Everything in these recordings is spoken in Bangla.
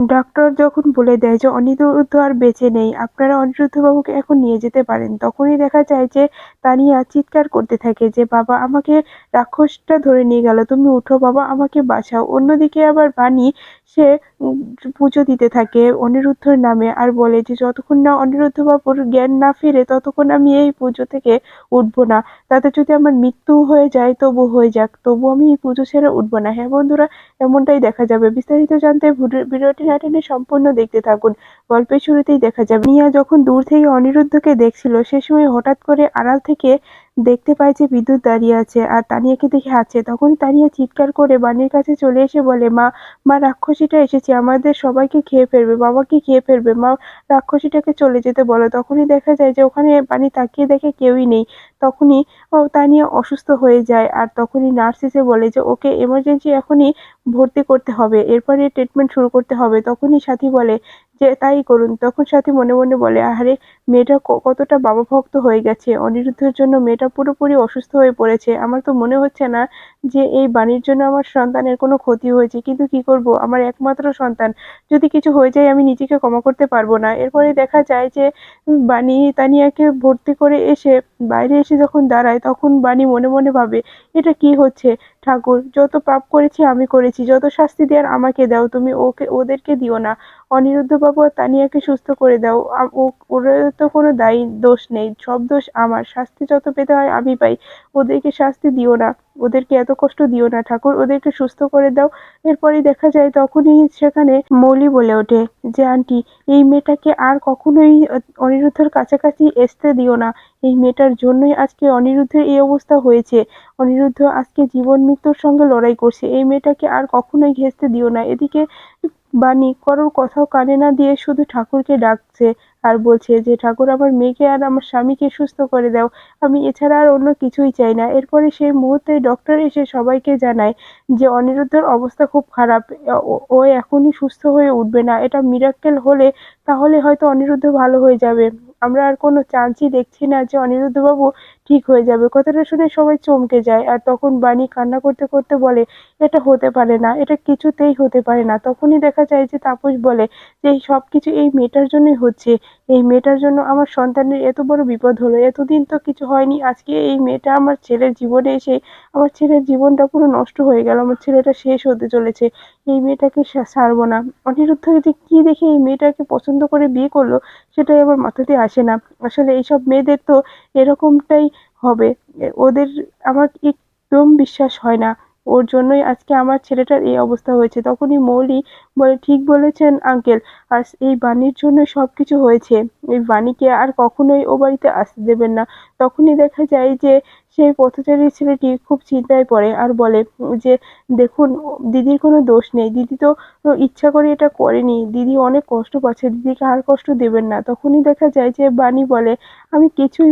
ডাক্তার যখন বলে দেয় যে অনিরুদ্ধ আর বেঁচে নেই, আপনারা অনিরুদ্ধবাবুকে এখন নিয়ে যেতে পারেন। তখনই দেখা যায় যে তানিয়া চিৎকার করতে থাকে যে, বাবা, আমাকে রাক্ষসটা ধরে নিয়ে গেল, তুমি উঠো বাবা, আমাকে বাঁচাও। অন্যদিকে আবার বাণী, সে পুজো দিতে থাকে অনিরুদ্ধর নামে আর বলে যে, যতক্ষণ না অনিরুদ্ধ বাবুর জ্ঞান না ফিরে, ততক্ষণ আমি এই পুজো থেকে উঠবো না। তাতে যদি আমার মৃত্যু হয়ে যায় তবু হয়ে যাক তবু আমি এই পুজো ছেড়ে উঠবো না। হ্যাঁ বন্ধুরা এমনটাই দেখা যাবে। বিস্তারিত জানতে ভিডিও- ভিডিওটি না টেনে সম্পূর্ণ দেখতে থাকুন। গল্পের শুরুতেই দেখা যাবে, মিয়া যখন দূর থেকে অনিরুদ্ধকে দেখছিল, সে সময় হঠাৎ করে আড়াল থেকে দেখতে পায় যে বিদ্যুৎ দাঁড়িয়ে আছে আর তানিয়াকে দেখে আছে তখনই তানিয়া চিৎকার করে বাণীর কাছে চলে এসে বলে, মা মা, রাক্ষসীটা এসেছে, আমাদের সবাইকে খেয়ে ফেলবে, বাবাকে খেয়ে ফেলবে, মা, রাক্ষসীটাকে চলে যেতে বলো। তখনই দেখা যায় যে ওখানে বাণী তাকিয়ে দেখে কেউই নেই। তখনই ও তানিয়া অসুস্থ হয়ে যায় আর তখনই নার্স এসে বলে যে, ওকে এমার্জেন্সি এখনই ভর্তি করতে হবে। এরপরে ট্রিটমেন্ট শুরু করতে হবে। তখনই সাথী বলে যে, তাই করুন। তখন সাথী মনে মনে বলে, আহারে, মেয়েটা কতটা বাবা ভক্ত হয়ে গেছে। অনিরুদ্ধের জন্য মেয়েটা পুরোপুরি অসুস্থ হয়ে পড়েছে। আমার তো মনে হচ্ছে না যে, এই বাণীর জন্য আমার সন্তানের কোনো ক্ষতি হয়েছে। কিন্তু কি করব? আমার একমাত্র সন্তান। যদি কিছু হয়ে যায়, আমি নিজেকে ক্ষমা করতে পারব না। এরপরে দেখা যায় যে, বাণী তানিয়াকে ভর্তি করে এসে বাইরে এসে যখন দাঁড়ায় তখন বাণী মনে মনে ভাবে এটা কি হচ্ছে? ঠাকুর, যত পাপ করেছি আমি করেছি, যত শাস্তি দেওয়ার আমাকে দাও, তুমি ওকে, ওদেরকে দিও না। অনিরুদ্ধ বাবু তানিয়াকে সুস্থ করে দাও। ওর তো কোনো দায়ী, দোষ নেই, সব দোষ আমার। শাস্তি যত পেতে হয় আমি পাই। ওদেরকে শাস্তি দিও না, ওদেরকে এত কষ্ট দিও না ঠাকুর, ওদেরকে সুস্থ করে দাও। এরপরে দেখা যায় তখনই সেখানে মৌলি বলে ওঠে যে, আন্টি, এই মেয়েটাকে আর কখনোই অনিরুদ্ধের কাছাকাছি আসতে দিও না। এই মেয়েটার জন্যই আজকে অনিরুদ্ধের এই অবস্থা হয়েছে। অনিরুদ্ধ আজকে জীবন মৃত্যুর সঙ্গে লড়াই করছে। এই মেয়েটাকে আর কখনোই ঘেঁচতে দিও না। এদিকে বাণী কারোর কথাও কানে না দিয়ে শুধু ঠাকুরকে ডাকছে আর বলছে যে, ঠাকুর, আমার মেয়েকে আর আমার স্বামীকে সুস্থ করে দাও। আমি এছাড়া আর অন্য কিছুই চাই না। এরপরে সেই মুহূর্তে ডক্টর এসে সবাইকে জানায় যে, অনিরুদ্ধর অবস্থা খুব খারাপ। ও- এখনই সুস্থ হয়ে উঠবে না। এটা মিরাক্কেল হলে তাহলে হয়তো অনিরুদ্ধ ভালো হয়ে যাবে। আমরা আর কোনো চান্সই দেখছি না যে অনিরুদ্ধবাবু ঠিক হয়ে যাবে। কথাটা শুনে সবাই চমকে যায় আর তখন বাণী কান্না করতে করতে বলে, এটা হতে পারে না, এটা কিছুতেই হতে পারে না। তখনই দেখা যায় যে তাপস বলে যে, এই সব কিছু এই মেয়েটার জন্যই হচ্ছে। এই মেয়েটার জন্য আমার সন্তানের এত বড় বিপদ হলো। এতদিন তো কিছু হয়নি। আজকে এই মেয়েটা আমার ছেলের জীবনে এসে, আমার ছেলের জীবনটা পুরো নষ্ট হয়ে গেল। আমার ছেলেটা শেষ হতে চলেছে। এই মেয়েটাকে সা- ছাড়বো না। অনিরুদ্ধ যে কি দেখে এই মেয়েটাকে পছন্দ করে বিয়ে করল সেটাই আমার মাথাতে আসে না। আসলে এইসব মেয়েদের তো এরকমটাই হবে। ওদের আমার একদম বিশ্বাস হয় না। ওর জন্যই আজকে আমার ছেলেটার এই অবস্থা হয়েছে। তখনই মৌলি বলে, ঠিক বলেছেন আঙ্কেল আর এই বাণীর জন্য সব কিছু হয়েছে। এই বাণীকে আর কখনোই ও বাড়িতে আসতে দেবেন না। তখনই দেখা যায় যে সেই পথচারী ছেলেটি খুব চিন্তায় পড়ে আর বলে যে, দেখুন, দিদির কোনো দোষ নেই। দিদি তো ইচ্ছা করে এটা করেনি। দিদি অনেক কষ্ট পাচ্ছে। দিদিকে আর কষ্ট দেবেন না। তখনই দেখা যায় যে বাণী বলে, আমি কিছুই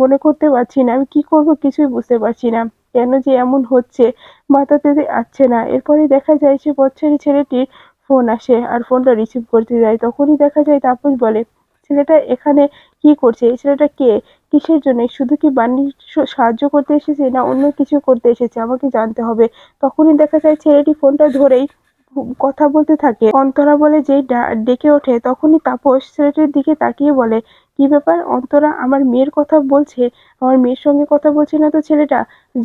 মনে করতে পারছি না। আমি কি করব কিছুই বুঝতে পারছি না। কেন যে এমন হচ্ছে? মাথা মাথাতে আসছে না। এরপরে দেখা যায় সে পথচারী ছেলেটির ফোন আসে আর ফোনটা রিসিভ করতে যায়। তখনই দেখা যায় তাপস বলে, ছেলেটা এখানে কি করছে? এই ছেলেটা কে? কিসের জন্য? শুধু কি বাণীর সাহায্য করতে এসেছে না অন্য কিছু করতে এসেছে? আমাকে জানতে হবে। তখনই দেখা যায় ছেলেটি ফোনটা ধরেই কথা বলতে থাকে। অন্তরা বলে ডা- ডেকে ওঠে। তখনই তাপস ছেলেটির দিকে তাকিয়ে বলে কি ব্যাপার? অন্তরা আমার মেয়ের কথা বলছে, আমার মেয়ের সঙ্গে কথা বলছে না তো ছেলেটা?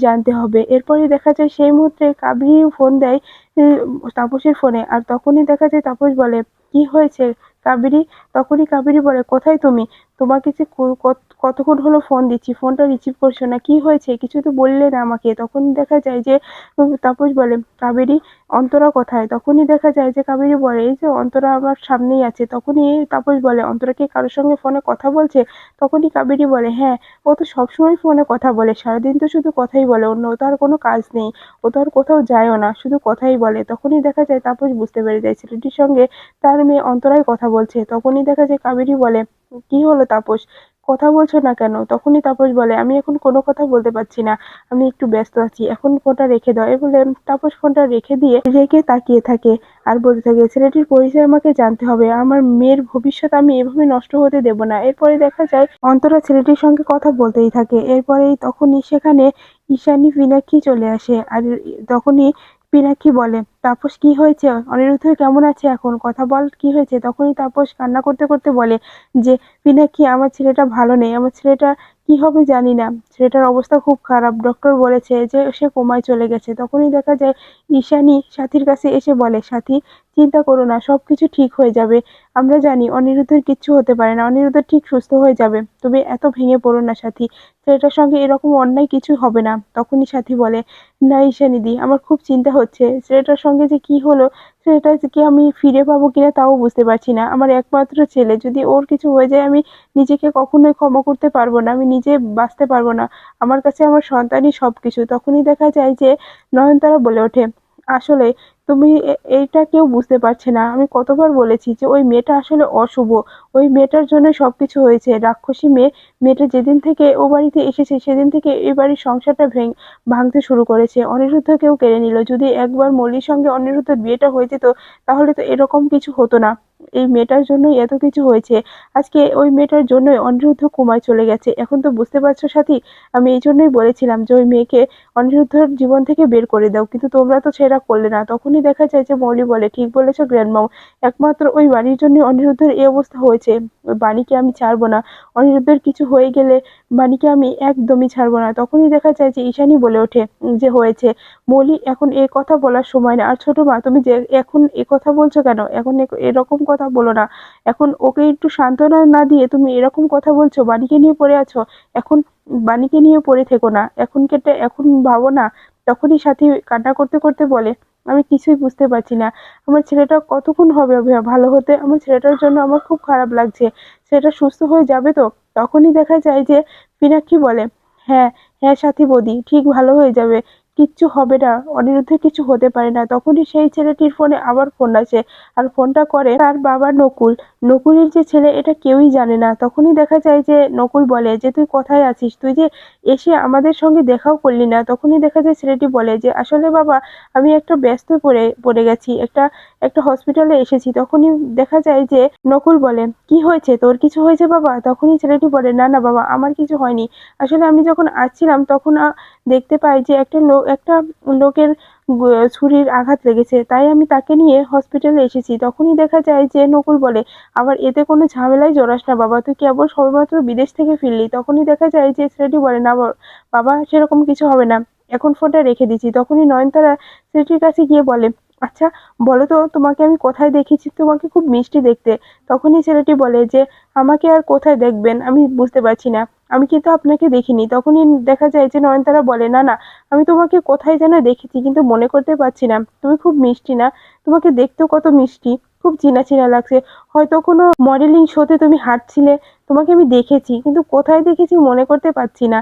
জানতে হবে। এরপরে দেখা যায় সেই মুহূর্তে কাবি ফোন দেয় তাপসের ফোনে। আর তখনই দেখা যায় তাপস বলে, কি হয়েছে কাবেরী তখনই কাবেরী বলে, কোথায় তুমি? তোমাকে যে কতক্ষণ হলো ফোন দিচ্ছি? ফোনটা রিসিভ করছ না? কি হয়েছে? কিছু তো বললে না আমাকে। তখনই দেখা যায় যে তাপস বলে, কাবেরী, অন্তরা কোথায়? তখনই দেখা যায় যে, কাবেরী বলে, এই যে, অন্তরা আমার সামনেই আছে। তখনই তাপস বলে, অন্তরা কি কারোর সঙ্গে ফোনে কথা বলছে? তখনই কাবেরী বলে হ্যাঁ ও তো সবসময় ফোনে কথা বলে। সারাদিন তো শুধু কথাই বলে। অন্য ও তো আর কোনো কাজ নেই। ও তো আর কোথাও যায়ও না, শুধু কথাই বলে। তখনই দেখা যায় তাপস বুঝতে পেরে যায় ছেলেটির সঙ্গে তার মেয়ে অন্তরাই কথা বলছে। তখনই দেখা যায় কাবেরী বলে, কি হলো তাপস? কথা বলছো না কেন? তখনই তাপস বলে, আমি এখন কোনো কথা বলতে পারছি না। আমি একটু ব্যস্ত আছি। এখন ফোনটা রেখে দাও। এ বলে তাপস ফোনটা রেখে দিয়ে রেখে তাকিয়ে থাকে আর বলতে থাকে, ছেলেটির পরিচয় আমাকে জানতে হবে। আমার মেয়ের ভবিষ্যৎ আমি এভাবে নষ্ট হতে দেব না। এরপরে দেখা যায়, অন্তরা ছেলেটির সঙ্গে কথা বলতেই থাকে। এরপরেই তখনই সেখানে ঈশানী পিনাক্ষী চলে আসে। আর তখনই পিনাক্ষী বলে, তাপস, কি হয়েছে? অনিরুদ্ধ কেমন আছে এখন? কথা বল, কি হয়েছে? তখনই তাপস কান্না করতে করতে বলে যে পিনাক্ষী আমার ছেলেটা ভালো নেই। আমার ছেলেটা কি হবে জানি না। ছেলেটার অবস্থা খুব খারাপ। ডক্টর বলেছে যে, সে কোমায় চলে গেছে। তখনই দেখা যায় ঈশানী সাথীর কাছে এসে বলে, সাথী, চিন্তা করো না সব কিছু ঠিক হয়ে যাবে। আমরা জানি অনিরুদ্ধের কিচ্ছু হতে পারে না। অনিরুদ্ধ ঠিক সুস্থ হয়ে যাবে। তুমি এত ভেঙে পড়ো না, সাথী। ছেলেটার সঙ্গে এরকম অন্যায় কিছু হবে না। তখনই সাথী বলে, না ঈশানীদি, আমার খুব চিন্তা হচ্ছে। ছেলেটার সঙ্গে যে কি হলো ছেলেটাকে আমি ফিরে পাবো কিনা তাও বুঝতে পারছি না। আমার একমাত্র ছেলে, যদি ওর কিছু হয়ে যায় আমি নিজেকে কখনোই ক্ষমা করতে পারব না, আমি নিজে বাঁচতে পারব না। আমার কাছে আমার সন্তানই সব কিছু তখনই দেখা যায় যে নয়নতারা বলে ওঠে, আসলে তুমি এইটা কেউ বুঝতে পারছে না। আমি কতবার বলেছি যে ওই মেয়েটা আসলে অশুভ। ওই মেয়েটার জন্য সবকিছু হয়েছে। রাক্ষসী মেয়ে, মেয়েটা যেদিন থেকে ও বাড়িতে এসেছে, সেদিন থেকে এই বাড়ির সংসারটা ভেঙ, ভাঙতে শুরু করেছে। অনিরুদ্ধকেও কেড়ে নিল। যদি একবার মল্লির সঙ্গে অনিরুদ্ধের বিয়েটা হয়ে যেত, তাহলে তো এরকম কিছু হতো না। এই মেয়েটার জন্যই এত কিছু হয়েছে। আজকে ওই মেয়েটার জন্যই অনিরুদ্ধ কুমায় চলে গেছে। এখন তো বুঝতে পারছ সাথী, আমি এই জন্যই বলেছিলাম যে ওই মেয়েকে অনিরুদ্ধর জীবন থেকে বের করে দাও। কিন্তু তোমরা তো সেটা করলে না। তখনই দেখা যায় যে মৌলি বলে, ঠিক বলেছ গ্র্যান্ডমাম। একমাত্র ওই বাণীর জন্য অনিরুদ্ধের এই অবস্থা হয়েছে। ওই বাণীকে আমি ছাড়বো না। অনিরুদ্ধের কিছু হয়ে গেলে বাণীকে আমি একদমই ছাড়বো না। তখনই দেখা যায় যে ঈশানী বলে ওঠে যে হয়েছে। মৌলি, এখন এই কথা বলার সময় না। আর ছোট মা, তুমি যে এখন এ কথা বলছো কেন? এখন এরকম কথা বলো না। এখন ওকে একটু সান্ত্বনা না দিয়ে তুমি এরকম কথা বলছো? বাণীকে নিয়ে পড়ে আছো? এখন বাণীকে নিয়ে পড়ে থেকো না। এখন কেটে এখন ভাবো না। তখনই সাথী কান্না করতে করতে বলে আমি কিছুই বুঝতে পারছি না। আমার ছেলেটা কতক্ষণ হবে ভালো হতে? আমার ছেলেটার জন্য আমার খুব খারাপ লাগছে। ছেলেটা সুস্থ হয়ে যাবে তো? তখনই দেখা যায় যে পিনাক্ষী বলে হ্যাঁ হ্যাঁ সাথী বৌদি, ঠিক ভালো হয়ে যাবে। কিচ্ছু হবে না, অনিরুদ্ধের কিছু হতে পারে না। তখনই সেই ছেলেটির ফোনে আবার ফোন আসে আর ফোনটা করে তার বাবা নকুল। নকুলের যে ছেলে, এটা কেউই জানে না। তখনই দেখা যায় যে নকুল বলে যে, তুই কোথায় আছিস? তুই যে এসে আমাদের সঙ্গে দেখাও করলি না। তখনই দেখা যায় ছেলেটি বলে যে, আসলে বাবা, আমি একটা ব্যস্ত পড়ে পড়ে গেছি। একটা একটা হসপিটালে এসেছি। তখনই দেখা যায় যে নকুল বলে, কি হয়েছে? তোর কিছু হয়েছে বাবা? তখনই ছেলেটি বলে, না না বাবা, আমার কিছু হয়নি। আসলে আমি যখন আসছিলাম, তখন দেখতে পাই যে একটা লোক একটা লোকের ছুরির আঘাত লেগেছে। তাই আমি তাকে নিয়ে হসপিটালে এসেছি। তখনই দেখা যায় যে নকুল বলে, আবার এতে কোনো ঝামেলায় জড়াস না বাবা, তুই কেবল সবেমাত্র বিদেশ থেকে ফিরলি? তখনই দেখা যায় যে ছেলেটি বলে, না বাবা, সেরকম কিছু হবে না। এখন ফোনটা রেখে দিচ্ছি। তখনই নয়নতারা ছেলেটির কাছে গিয়ে বলে আচ্ছা বলো তো, তোমাকে আমি কোথায় দেখেছি? তোমাকে খুব মিষ্টি দেখতে। তখনই ছেলেটি বলে যে, আমাকে আর কোথায় দেখবেন? আমি বুঝতে পারছি না। আমি কিন্তু আপনাকে দেখিনি। তখনই দেখা যায় যে নয়নতারা বলে, না না, আমি তোমাকে কোথায় যেন দেখেছি, কিন্তু মনে করতে পারছি না। তুমি খুব মিষ্টি না। তোমাকে দেখতেও কত মিষ্টি। খুব চেনা চিনা লাগছে। হয়তো কোনো মডেলিং শোতে তুমি হাঁটছিলে। তোমাকে আমি দেখেছি, কিন্তু কোথায় দেখেছি মনে করতে পারছি না।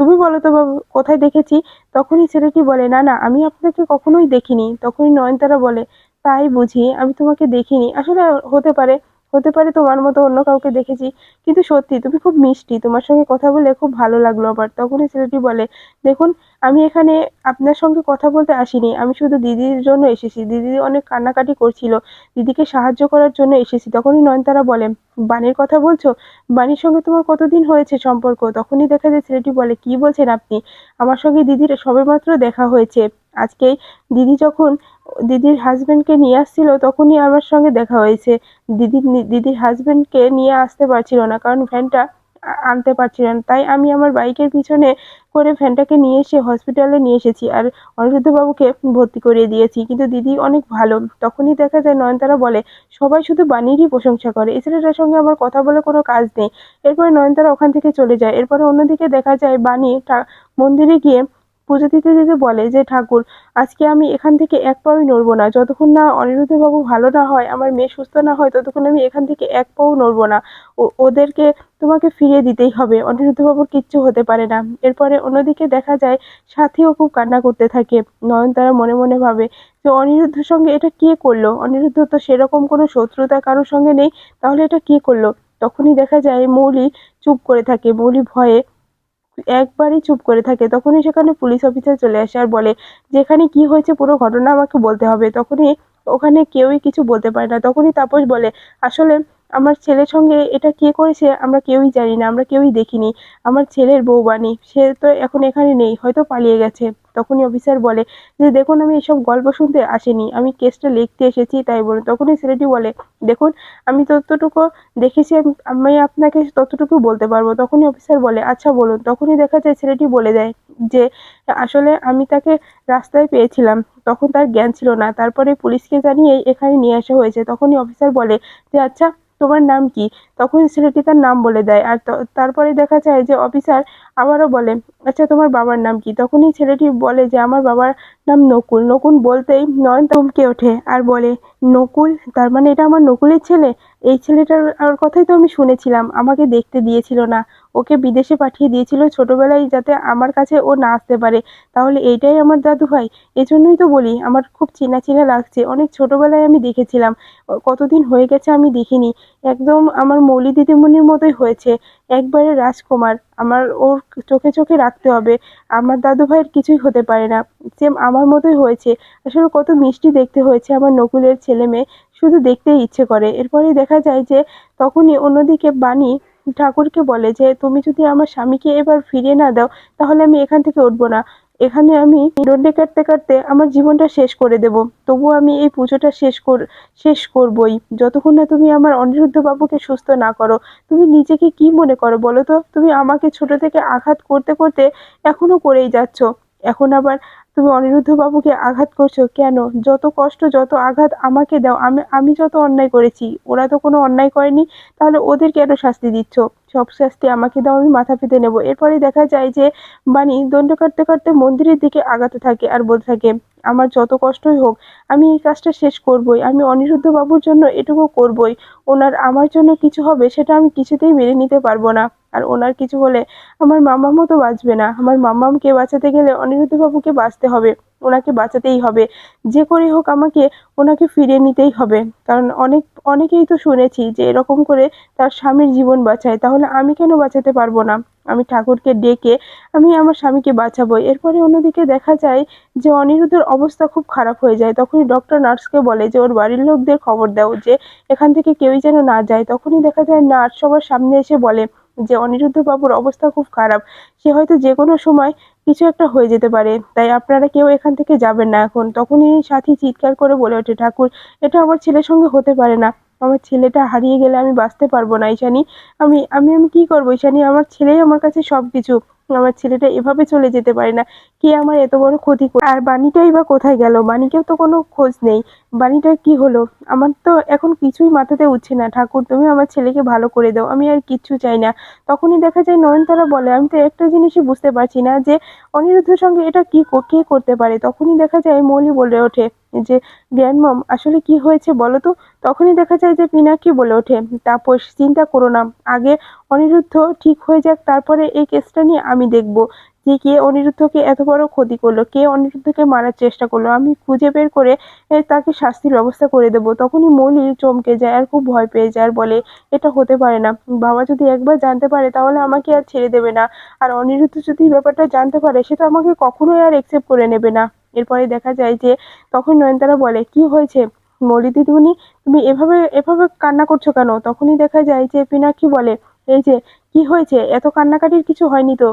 তুমি বলো তো বাবু, কোথায় দেখেছি? তখনই ছেলেটি বলে, না না, আমি আপনাকে কখনোই দেখিনি। তখনই নয়নতারা বলে, তাই বুঝি, আমি তোমাকে দেখিনি। আসলে হতে পারে হতে পারে তোমার মতো অন্য কাউকে দেখেছি, কিন্তু সত্যি তুমি খুব মিষ্টি। তোমার সঙ্গে কথা বলে খুব ভালো লাগল আবার। তখনই ছেলেটি বলে, দেখুন আমি এখানে আপনার সঙ্গে কথা বলতে আসিনি। আমি শুধু দিদির জন্য এসেছি। দিদি অনেক কান্নাকাটি করছিল। দিদিকে সাহায্য করার জন্য এসেছি। তখনই নয়নতারা বলে বাণীর কথা বলছো? বাণীর সঙ্গে তোমার কতদিন হয়েছে সম্পর্ক? তখনই দেখা যায় ছেলেটি বলে, কি বলছেন আপনি? আমার সঙ্গে দিদির সবেমাত্র দেখা হয়েছে। আজকেই দিদি যখন দিদির হাজবেন্ডকে নিয়ে আসছিল, তখনই আমার সঙ্গে দেখা হয়েছে। দিদির দিদির হাজবেন্ডকে নিয়ে আসতে পারছিল না, কারণ ভ্যানটা আনতে পারছিলেন। তাই আমি আমার বাইকের পিছনে করে ফ্যানটাকে নিয়ে এসে হসপিটালে নিয়ে এসেছি আর অনিরুদ্ধ বাবুকে ভর্তি করিয়ে দিয়েছি। কিন্তু দিদি অনেক ভালো। তখনই দেখা যায় নয়নতারা বলে, সবাই শুধু বানিয়েরই প্রশংসা করে। এছাড়া সঙ্গে আমার কথা বলে কোনো কাজ নেই। এরপরে নয়নতারা ওখান থেকে চলে যায়। এরপরে অন্যদিকে দেখা যায় ঠা- মন্দিরে গিয়ে পুজো দিতে দিতে বলে যে, ঠাকুর, আজকে আমি এখান থেকে এক পাও নড়বো না। যতক্ষণ না অনিরুদ্ধ বাবু ভালো না হয়, আমার মেয়ে সুস্থ না হয়, ততক্ষণ আমি এখান থেকে এক পাও নড়বো না। ওদেরকে তোমাকে ফিরিয়ে দিতেই হবে। অনিরুদ্ধ বাবুর কিচ্ছু হতে পারে না। এরপরে অন্যদিকে দেখা যায়, সাথীও খুব কান্না করতে থাকে। নয়নতারা মনে মনে ভাবে যে অনিরুদ্ধের সঙ্গে এটা কে করল? অনিরুদ্ধ তো সেরকম কোনো শত্রুতা কারোর সঙ্গে নেই। তাহলে এটা কে করল? তখনই দেখা যায়, মৌলি চুপ করে থাকে। মৌলি ভয়ে একবারই চুপ করে থাকে। তখনই সেখানে পুলিশ অফিসার চলে আসে আর বলে, যেখানে কি হয়েছে পুরো ঘটনা আমাকে বলতে হবে। তখনই ওখানে কেউই কিছু বলতে পারে না। তখনই তাপস বলে, আসলে আমার ছেলের সঙ্গে এটা কে করেছে আমরা কেউই জানি না, আমরা কেউই দেখিনি। আমার ছেলের বউ বাণী, সে তো এখন এখানে নেই, হয়তো পালিয়ে গেছে। তখনই অফিসার বলে, যে দেখুন, আমি এসব গল্প শুনতে আসিনি, আমি কেসটা লিখতে এসেছি, তাই বলে তখনই ছেলেটি বলে, দেখুন, আমি ততটুকু দেখেছি, আমি- আপনাকে ততটুকু বলতে পারব। তখনই অফিসার বলে আচ্ছা বলুন। তখনই দেখা যায় ছেলেটি বলে দেয় যে, আসলে আমি তাকে রাস্তায় পেয়েছিলাম, তখন তার জ্ঞান ছিল না। তারপরে পুলিশকে জানিয়ে এখানে নিয়ে আসা হয়েছে। তখনই অফিসার বলে যে আচ্ছা তোমার নাম কি? তখন ছেলেটি তার নাম বলে দেয়। আর তারপরে দেখা যায় যে অফিসার আবারও বলে আচ্ছা তোমার বাবার নাম কি? তখনই ছেলেটি বলে যে, আমার বাবার নাম নকুল। নকুল বলতেই নয়ন চমকে ওঠে। আর বলে, নকুল? তার মানে এটা আমার নকুলের ছেলে? এই ছেলেটার কথাই তো আমি শুনেছিলাম, আমাকে দেখতে দিয়েছিল না। ওকে বিদেশে পাঠিয়ে দিয়েছিল ছোটবেলায় যাতে আমার কাছে ও না আসতে পারে। তাহলে এইটাই আমার দাদু ভাই। এজন্যই তো বলি, আমার খুব চেনা চেনা লাগছে। অনেক ছোটবেলায় আমি দেখেছিলাম। কতদিন হয়ে গেছে আমি দেখিনি। একদম আমার মৌলি দিদিমণির মতোই হয়েছে। একবারে রাজকুমার। আমার ওর চোখে চোখে রাখতে হবে। আমার দাদু ভাইয়ের কিছুই হতে পারে না। সেম আমার মতোই হয়েছে। আসলে কত মিষ্টি দেখতে হয়েছে আমার নকুলের ছেলে মেয়ে শুধু দেখতেই ইচ্ছে করে। এরপরে দেখা যায় যে তখনই অন্যদিকে বাণী ঠাকুরকে বলে যে, তুমি যদি আমার স্বামীকে এবার ফিরিয়ে না দাও, তাহলে আমি এখান থেকে উঠবো না। এখানে আমি ডন্ডে কাটতে কাটতে আমার জীবনটা শেষ করে দেব। তবু আমি এই পুজোটা শেষ কর, শেষ করবই। যতক্ষণ না তুমি আমার অনিরুদ্ধ বাবুকে সুস্থ না করো, তুমি নিজেকে কি মনে করো বলো তো? তুমি আমাকে ছোট থেকে আঘাত করতে করতে এখনও করেই যাচ্ছ। এখন আবার তুমি অনিরুদ্ধ বাবুকে আঘাত করছ কেন? যত কষ্ট, যত আঘাত আমাকে দাও, আমি আমি যত অন্যায় করেছি, ওরা তো কোনো অন্যায় করেনি, তাহলে ওদের কেন শাস্তি দিচ্ছ? সব শাস্তি আমাকে দাও, আমি মাথা পেতে নেব। এরপরে দেখা যায় যে বাণী দণ্ড কাটতে কাটতে মন্দিরের দিকে আগাতে থাকে আর বলতে থাকে, আমার যত কষ্টই হোক, আমি এই কাজটা শেষ করবই, আমি অনিরুদ্ধ বাবুর জন্য এটুকু করবই, ওনার আমার জন্য কিছু হবে, সেটা আমি কিছুতেই মেনে নিতে পারব না। আর ওনার কিছু হলে আমার মামার মতো বাঁচবে না। আমার মামামকে বাঁচাতে গেলে অনিরুদ্ধ বাবুকে বাঁচতে হবে, ওনাকে বাঁচাতেই হবে। যে করে হোক আমাকে ওনাকে ফিরিয়ে নিতেই হবে। কারণ অনেক, অনেকেই তো শুনেছি যে এরকম করে তার স্বামীর জীবন বাঁচায়। তাহলে আমি কেন বাঁচাতে পারব না? আমি ঠাকুরকে ডেকে আমি আমার স্বামীকে বাঁচাবো। এরপরে অন্যদিকে দেখা যায় যে অনিরুদ্ধের অবস্থা খুব খারাপ হয়ে যায়। তখনই ডক্টর নার্সকে বলে যে, ওর বাড়ির লোকদের খবর দাও যে, এখান থেকে কেউই যেন না যায়। তখনই দেখা যায় নার্স সবার সামনে এসে বলে যে অনিরুদ্ধ বাবুর অবস্থা খুব খারাপ। সে হয়তো যে কোনো সময় কিছু একটা হয়ে যেতে পারে। তাই আপনারা কেউ এখান থেকে যাবেন না এখন। তখনই সাথী চিৎকার করে বলে ওঠে, ঠাকুর, এটা আমার ছেলের সঙ্গে হতে পারে না। আমার ছেলেটা হারিয়ে গেলে আমি বাঁচতে পারব না, ঈশানি। আমি আমি আমি কি করব? ঈশানি, আমার ছেলেই আমার কাছে সব কিছু আমার ছেলেটা এভাবে চলে যেতে পারে না। কে আমার এত বড় ক্ষতি আর বাণীটাই বা কোথায় গেল? বাণীকেও তো কোনো খোঁজ নেই। বাণীটার কি হলো? আমার তো এখন কিছুই মাথাতে উঠছে না। ঠাকুর, তুমি আমার ছেলেকে ভালো করে দাও, আমি আর কিচ্ছু চাই না। তখনই দেখা যায় নয়নতারা বলে, আমি তো একটা জিনিসই বুঝতে পারছি না যে অনিরুদ্ধের সঙ্গে এটা কি কে করতে পারে? তখনই দেখা যায় মৌলি বলে ওঠে যে গ্র্যান্ডমম আসলে কি হয়েছে বলো তো? তখনই দেখা যায় যে, পিনাকি বলে ওঠে, তাপস, চিন্তা করো না। আগে অনিরুদ্ধ, ঠিক হয়ে যাক, তারপরে এই কেসটা নিয়ে আমি দেখব। যে কে অনিরুদ্ধকে এত বড় ক্ষতি করল, কে অনিরুদ্ধকে মারার চেষ্টা করল, আমি খুঁজে বের করে তাকে শাস্তির ব্যবস্থা করে দেবো। তখনই মৌলি চমকে যায় আর খুব ভয় পেয়ে যায় আর বলে, এটা হতে পারে না। বাবা যদি একবার জানতে পারে, তাহলে আমাকে আর ছেড়ে দেবে না। আর অনিরুদ্ধ যদি ব্যাপারটা জানতে পারে, সে তো আমাকে কখনোই আর একসেপ্ট করে নেবে না। এরপরে দেখা যায় যে, তখন নয়নতারা বলে, কি হয়েছে? মৌলি দিদিমণি তুমি এভাবে এভাবে কান্না করছ কেন? তখনই দেখা যায় যে, পিনাকি বলে এই যে, কি হয়েছে? এত কান্নাকাটির কিছু হয়নি তো?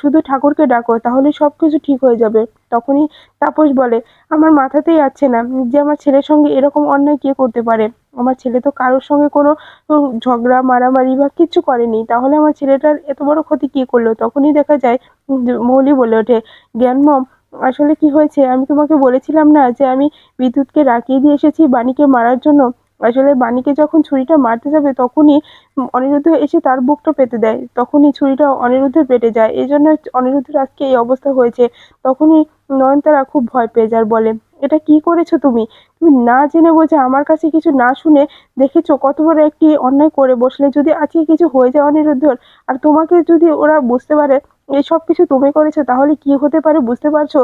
শুধু ঠাকুরকে ডাকো, তাহলে সব কিছু ঠিক হয়ে যাবে। তখনই তাপস বলে, আমার মাথাতেই আছে না যে আমার ছেলের সঙ্গে এরকম অন্যায় কে করতে পারে। আমার ছেলে তো কারোর সঙ্গে কোনো ঝগড়া, মারামারি বা কিছু করেনি। তাহলে আমার ছেলেটার এত বড় ক্ষতি কি করল? তখনই দেখা যায় মৌলি বলে ওঠে জ্ঞানমম আসলে কি হয়েছে? আমি তোমাকে বলেছিলাম না যে আমি বিদ্যুৎকে রাখিয়ে দিয়ে এসেছি বাণীকে মারার জন্য? আসলে বাণীকে যখন ছুরিটা মারতে যাবে, তখনই অনিরুদ্ধ এসে তার বুকটা পেতে দেয়। তখনই ছুরিটা অনিরুদ্ধের পেটে যায়। এই জন্য অনিরুদ্ধের আজকে এই অবস্থা হয়েছে। তখনই নয়নতারা খুব ভয় পেয়ে যায়, বলে, এটা কি করেছ তুমি? তুমি না জেনে বুঝে আমার কাছে কিছু না শুনে দেখেছ কত বড় একটি অন্যায় করে বসলে যদি আজকে কিছু হয়ে যায় অনিরুদ্ধর? আর তোমাকে যদি ওরা বুঝতে পারে এই সব কিছু তুমি করেছ, তাহলে কি হতে পারে বুঝতে পারছ?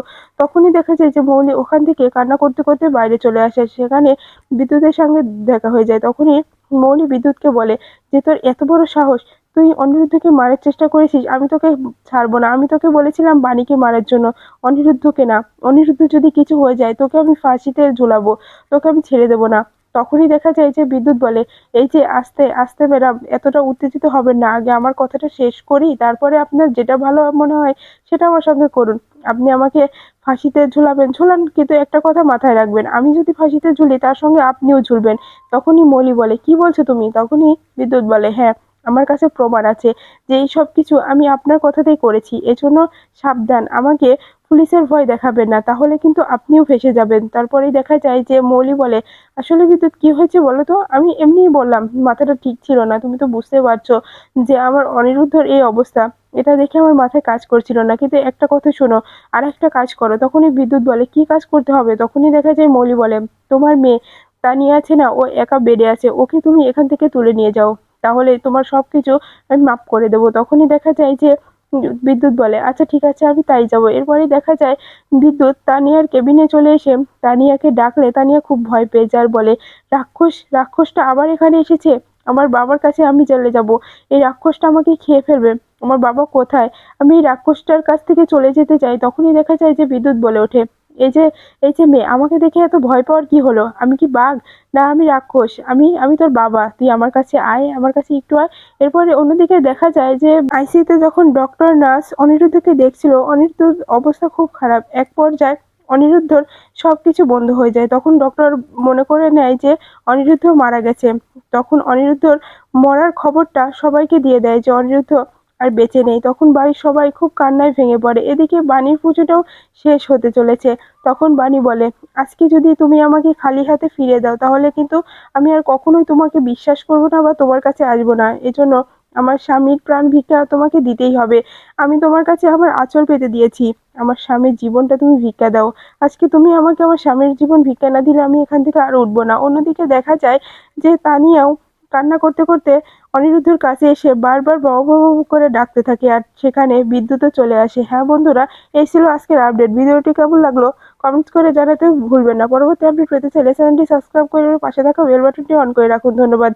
তখনই দেখা যায় যে মৌলি ওখান থেকে কান্না করতে করতে বাইরে চলে আসে। সেখানে বিদ্যুতের সঙ্গে দেখা হয়ে যায়। তখনই মৌলি বিদ্যুৎকে বলে যে, তোর এত বড় সাহস, তুই অনিরুদ্ধকে মারার চেষ্টা করেছিস, আমি তোকে ছাড়বো না। আমি তোকে বলেছিলাম বাণীকে মারার জন্য, অনিরুদ্ধকে না। অনিরুদ্ধ যদি কিছু হয়ে যায়, তোকে আমি ফাঁসিতে ঝুলাবো, তোকে আমি ছেড়ে দেবো না। তখনই দেখা যায় যে, বিদ্যুৎ বলে, এই যে, আস্তে আস্তে ম্যাডাম এতটা উত্তেজিত হবেন না। আগে আমার কথাটা শেষ করি, তারপরে আপনার যেটা ভালো মনে হয়, সেটা আমার সঙ্গে করুন। আপনি আমাকে ফাঁসিতে ঝুলাবেন, ঝুলান কিন্তু একটা কথা মাথায় রাখবেন। আমি যদি ফাঁসিতে ঝুলি, তার সঙ্গে আপনিও ঝুলবেন। তখনই মলি বলে, কি বলছো তুমি? তখনই বিদ্যুৎ বলে হ্যাঁ আমার কাছে প্রমাণ আছে যে এই সব কিছু আমি আপনার কথাতেই করেছি। এজন্য সাবধান, আমাকে পুলিশের ভয় দেখাবেন না। তাহলে কিন্তু আপনিও ফেঁসে যাবেন। তারপরেই দেখা যায় যে মৌলি বলে, আসলে বিদ্যুৎ, কি হয়েছে বলো তো? আমি এমনিই বললাম, মাথাটা ঠিক ছিল না, তুমি তো বুঝতে পারছ যে আমার অনিরুদ্ধর এই অবস্থা। এটা দেখে আমার মাথায় কাজ করছিল না। কিন্তু একটা কথা শোনো আর একটা কাজ করো, তখনই বিদ্যুৎ বলে, কি কাজ করতে হবে? তখনই দেখা যায় মৌলি বলে, তোমার মেয়ে তা নিয়ে আছে না, ও একা বেডে আছে, ওকে তুমি এখান থেকে তুলে নিয়ে যাও, তাহলে তোমার সব কিছু আমি মাফ করে দেবো। তখনই দেখা যায় যে বিদ্যুৎ বলে আচ্ছা ঠিক আছে, আমি তাই যাব। এরপরে দেখা যায় বিদ্যুৎ তানিয়ার কেবিনে চলে এসে তানিয়াকে ডাকলে, তানিয়া খুব ভয় পেয়ে যায় আর বলে, রাক্ষস, রাক্ষসটা আবার এখানে এসেছে, আমার বাবার কাছে আমি চলে যাব। এই রাক্ষসটা আমাকে খেয়ে ফেলবে। আমার বাবা কোথায়? আমি রাক্ষসটার কাছ থেকে চলে যেতে চাই। তখনই দেখা যায় যে বিদ্যুৎ বলে ওঠে। এই যে এই যে মেয়ে, আমাকে দেখে এত ভয় পাওয়ার কি হলো? আমি কি বাঘ? না, আমি রাক্ষস। আমি আমি তোর বাবা। তুই আমার কাছে আয়, আমার কাছে একটু আয়। এরপরে অন্যদিকে দেখা যায় যে আইসিইউতে যখন ডক্টর, নার্স অনিরুদ্ধকে দেখছিল, অনিরুদ্ধর অবস্থা খুব খারাপ। এক পর্যায়ে অনিরুদ্ধর সব কিছু বন্ধ হয়ে যায়। তখন ডক্টর মনে করে নেয় যে অনিরুদ্ধ মারা গেছে। তখন অনিরুদ্ধর মরার খবরটা সবাইকে দিয়ে দেয় যে অনিরুদ্ধ আর বেঁচে নেই। তখন বাড়ির সবাই খুব কান্নায় ভেঙে পড়ে। এদিকে বাণীর পুজোটাও শেষ হতে চলেছে। তখন বাণী বলে, আজকে যদি তুমি আমাকে খালি হাতে ফিরে দাও, তাহলে কিন্তু আমি আর কখনোই তোমাকে বিশ্বাস করব না বা তোমার কাছে আসব না। এজন্য আমার স্বামীর প্রাণ ভিক্ষা তোমাকে দিতেই হবে। আমি তোমার কাছে আমার আঁচল পেতে দিয়েছি। আমার স্বামীর জীবনটা তুমি ভিক্ষা দাও। আজকে তুমি আমাকে আমার স্বামীর জীবন ভিক্ষা না দিলে আমি এখান থেকে আর উঠবো না। অন্যদিকে দেখা যায় যে তানিয়াও কান্না করতে করতে অনিরুদ্ধের কাছে এসে বারবার বাবু করে ডাকতে থাকে আর সেখানে বিদ্যুৎও চলে আসে। হ্যাঁ বন্ধুরা, এই ছিল আজকের আপডেট ভিডিওটি কেমন লাগল কমেন্টস করে জানাতে ভুলবেন না। পরবর্তী আপডেট পেতে চাইলে চ্যানেলটি সাবস্ক্রাইব করে পাশে থাকা বেল বাটনটি অন করে রাখুন। ধন্যবাদ।